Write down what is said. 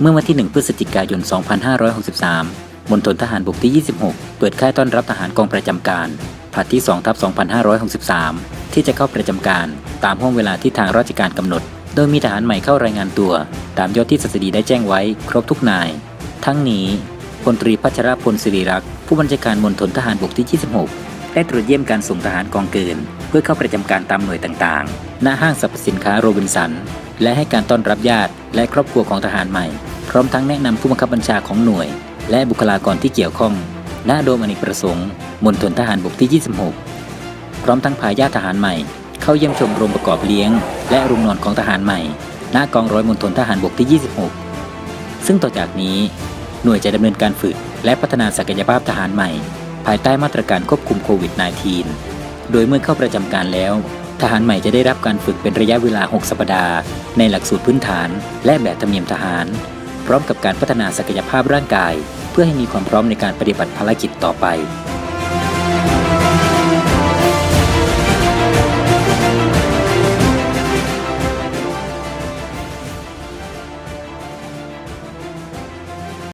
เมื่อวันที่ 1 พฤศจิกายน 2563 มณฑลทหารบกที่ 26 เปิดค่ายต้อนรับทหารกองประจำการผลัดที่2ทับ2563 ที่จะเข้าประจำการ ตามห้องเวลาที่ทางราชการกำหนด โดยมีทหารใหม่เข้ารายงานตัว ตามยศที่สัสดีได้แจ้งไว้ ครบทุกนาย ทั้งนี้พลตรีพัชรพลศิริรักษ์ผู้บัญชาการมณฑลทหารบกที่ 26 ได้ตรวจเยี่ยมการส่งทหารกองเกิน เพื่อเข้าประจำการตามหน่วยต่างๆณห้างสรรพสินค้าโรบินสัน และให้การต้อนรับญาติและครอบครัวของทหารใหม่ พร้อมทั้งแนะนำผู้บังคับบัญชาของหน่วย และบุคลากรที่เกี่ยวข้อง ณ โดมอเนกประสงค์ มณฑลทหารบกที่ 26 พร้อมทั้งพาญาติทหารใหม่ เข้าเยี่ยมชมโรงประกอบเลี้ยง และโรงนอนของทหารใหม่ ณ กองร้อยมณฑลทหารบกที่ 26 ซึ่งต่อจากนี้ หน่วยจะดำเนินการฝึก และพัฒนาศักยภาพทหารใหม่ ภายใต้มาตรการควบคุมโควิด -19 โดยเมื่อเข้าประจำการแล้ว ทหารใหม่จะได้รับการฝึกเป็นระยะเวลา 6 สัปดาห์ ในหลักสูตรพื้นฐาน และแบบธรรมเนียมทหาร พร้อมกับการพัฒนาศักยภาพร่างกาย เพื่อให้มีความพร้อมในการปฏิบัติภารกิจต่อไป